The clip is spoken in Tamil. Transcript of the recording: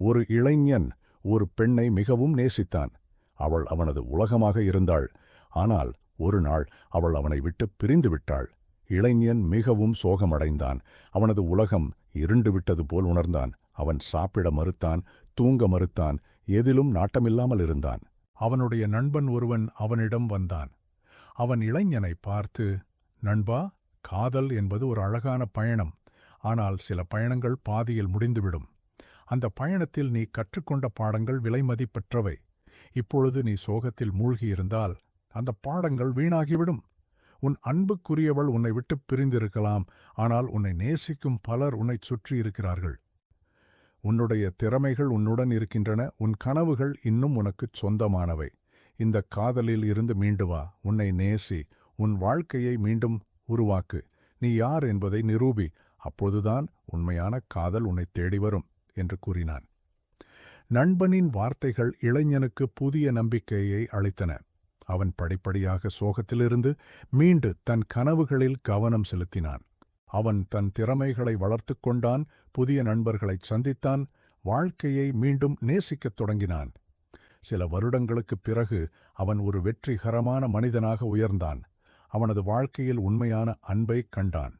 ஒரு இளைஞன் ஒரு பெண்ணை மிகவும் நேசித்தான். அவள் அவனது உலகமாக இருந்தாள். ஆனால் ஒரு நாள் அவள் அவனை விட்டு பிரிந்து விட்டாள். இளைஞன் மிகவும் சோகமடைந்தான். அவனது உலகம் இருண்டு விட்டது போல் உணர்ந்தான். அவன் சாப்பிட மறுத்தான் தூங்க மறுத்தான் எதிலும் நாட்டமில்லாமல் இருந்தான். அவனுடைய நண்பன் ஒருவன் அவனிடம் வந்தான். அவன் இளைஞனை பார்த்து நண்பா காதல் என்பது ஒரு அழகான பயணம். ஆனால் சில பயணங்கள் பாதியில் முடிந்துவிடும். அந்த பயணத்தில் நீ கற்றுக்கொண்ட பாடங்கள் விலைமதிப்பற்றவை இப்பொழுது நீ சோகத்தில் மூழ்கியிருந்தால் அந்த பாடங்கள் வீணாகிவிடும். உன் அன்புக்குரியவள் உன்னை விட்டுப் பிரிந்திருக்கலாம் ஆனால் உன்னை நேசிக்கும் பலர் உன்னைச் சுற்றி இருக்கிறார்கள் உன்னுடைய திறமைகள் உன்னுடன் இருக்கின்றன உன் கனவுகள் இன்னும் உனக்குச் சொந்தமானவை. இந்த காதலில் இருந்து மீண்டு வா உன்னை நேசி உன் வாழ்க்கையை மீண்டும் உருவாக்கு. நீ யார் என்பதை நிரூபி அப்போதுதான் உண்மையான காதல் உன்னை தேடி வரும். என்று கூறினான். நண்பனின் வார்த்தைகள் இளைஞனுக்கு புதிய நம்பிக்கையை அளித்தன. அவன் படிப்படியாக சோகத்திலிருந்து மீண்டு தன் கனவுகளில் கவனம் செலுத்தினான். அவன் தன் திறமைகளை வளர்த்துக் கொண்டான் புதிய நண்பர்களைச் சந்தித்தான் வாழ்க்கையை மீண்டும் நேசிக்கத் தொடங்கினான். சில வருடங்களுக்குப் பிறகு அவன் ஒரு வெற்றிகரமான மனிதனாக உயர்ந்தான். அவனது வாழ்க்கையில் உண்மையான அன்பைக் கண்டான்.